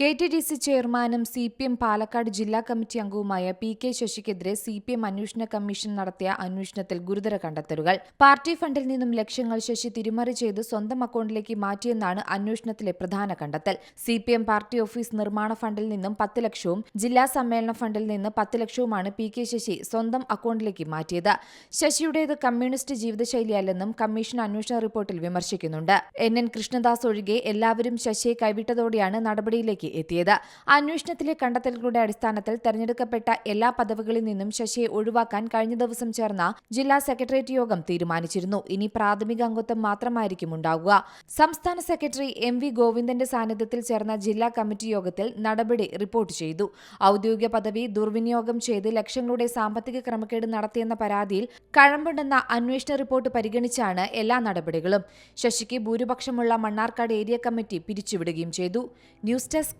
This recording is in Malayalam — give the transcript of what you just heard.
കെ ടി ഡി സി ചെയർമാനും സി പി എം പാലക്കാട് ജില്ലാ കമ്മിറ്റി അംഗവുമായ പി കെ ശശിക്കെതിരെ സി പി എം അന്വേഷണ കമ്മീഷൻ നടത്തിയ അന്വേഷണത്തിൽ ഗുരുതര കണ്ടെത്തലുകൾ. പാർട്ടി ഫണ്ടിൽ നിന്നും ലക്ഷ്യങ്ങൾ ശശി തിരിമറി ചെയ്ത് സ്വന്തം അക്കൗണ്ടിലേക്ക് മാറ്റിയെന്നാണ് അന്വേഷണത്തിലെ പ്രധാന കണ്ടെത്തൽ. C P M party office നിർമ്മാണ ഫണ്ടിൽ നിന്നും പത്ത് ലക്ഷവും ജില്ലാ സമ്മേളന ഫണ്ടിൽ നിന്ന് പത്ത് ലക്ഷവുമാണ് പി കെ ശശി സ്വന്തം അക്കൗണ്ടിലേക്ക് മാറ്റിയത്. ശശിയുടേത് കമ്മ്യൂണിസ്റ്റ് ജീവിതശൈലിയല്ലെന്നും കമ്മീഷൻ അന്വേഷണ റിപ്പോർട്ടിൽ വിമർശിക്കുന്നുണ്ട്. എൻ എൻ കൃഷ്ണദാസ് ഒഴികെ എല്ലാവരും ശശിയെ കൈവിട്ടതോടെയാണ് നടപടിയിലേക്ക് എത്തിയത്. അന്വേഷണത്തിലെ കണ്ടെത്തലുകളുടെ അടിസ്ഥാനത്തിൽ തെരഞ്ഞെടുക്കപ്പെട്ട എല്ലാ പദവികളിൽ നിന്നും ശശിയെ ഒഴിവാക്കാൻ കഴിഞ്ഞ ദിവസം ചേർന്ന ജില്ലാ സെക്രട്ടേറിയറ്റ് യോഗം തീരുമാനിച്ചിരുന്നു. ഇനി പ്രാഥമിക അംഗത്വം മാത്രമായിരിക്കും ഉണ്ടാവുക. സംസ്ഥാന സെക്രട്ടറി എം വി ഗോവിന്ദന്റെ സാന്നിധ്യത്തിൽ ചേർന്ന ജില്ലാ കമ്മിറ്റി യോഗത്തിൽ നടപടി റിപ്പോർട്ട് ചെയ്തു. ഔദ്യോഗിക പദവി ദുർവിനിയോഗം ചെയ്ത് ലക്ഷങ്ങളുടെ സാമ്പത്തിക ക്രമക്കേട് നടത്തിയെന്ന പരാതിയിൽ കഴമ്പുണ്ടെന്ന അന്വേഷണ റിപ്പോർട്ട് പരിഗണിച്ചാണ് എല്ലാ നടപടികളും. ശശിക്ക് ഭൂരിപക്ഷമുള്ള മണ്ണാർക്കാട് ഏരിയ കമ്മിറ്റി പിരിച്ചുവിടുകയും ചെയ്തു. News desk